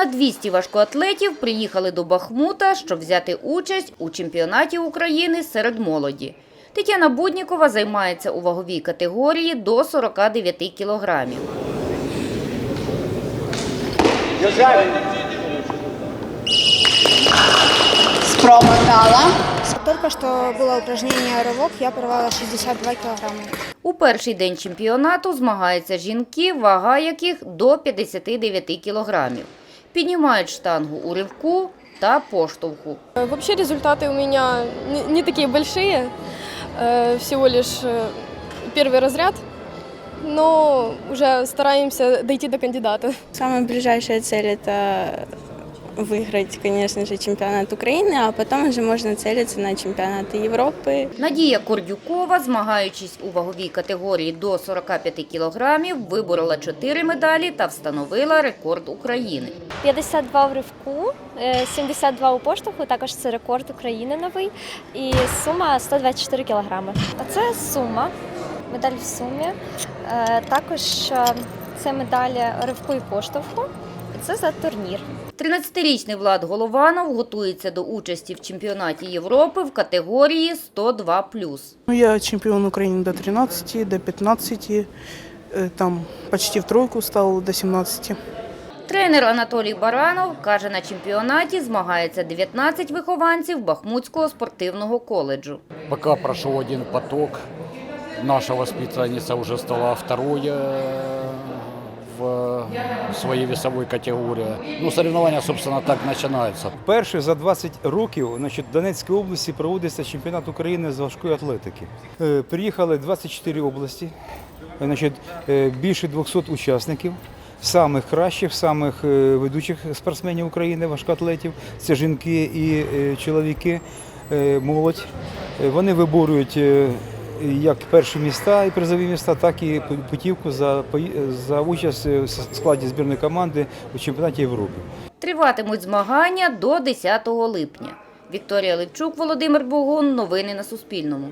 Понад 200 важкоатлетів приїхали до Бахмута, щоб взяти участь у чемпіонаті України серед молоді. Тетяна Буднікова займається у ваговій категорії до 49 кілограмів. Спромотала. Только что было упражнение рывок, я порвала 62 килограмма. У перший день чемпіонату змагаються жінки, вага яких до 59 кілограмів Піднімають штангу у ривку та поштовху. Э, Вообще результаты у меня не, не такие большие, э, всего лишь э, первый разряд, но уже стараемся дойти до кандидата. Самая ближайшая цель – это выиграть, конечно же, чемпионат Украины, а потом уже можно целиться на чемпионаты Европы. Надія Кордюкова, змагаючись у ваговій категорії до 45 кілограмів, виборола 4 медалі та встановила рекорд України. 52 в ривку, е, 72 у поштовху, також це рекорд України новий. І сума 124 кілограми. А це сума, медаль в сумі. Е, Також е, це медаль ривку і поштовху. І це за турнір. 13-річний Влад Голованов готується до участі в чемпіонаті Європи в категорії 102+. Ну, я чемпион Украины до 13, до 15, э, там почти в тройку стал до 17. Тренер Анатолій Баранов каже, на чемпіонаті змагається 19 вихованців Бахмутського спортивного коледжу. Пока прошел один поток, наша воспитанница уже стала второй э, в своей категории. Ну, соревнования, собственно, так начинаются. Перше за 20 років значить, в Донецькій області проводиться чемпіонат України з важкої атлетики. Е, Приїхали 24 області, значить, е, більше 200 учасників. Самих кращих, самих е, ведучих спортсменів України, важкоатлетів. Це жінки і чоловіки, молодь. Вони виборюють як перші міста і призові міста, так і путівку за, за участь в складі збірної команди у чемпіонаті Європи. Триватимуть змагання до 10 липня. Вікторія Левчук, Володимир Богун. Новини на Суспільному.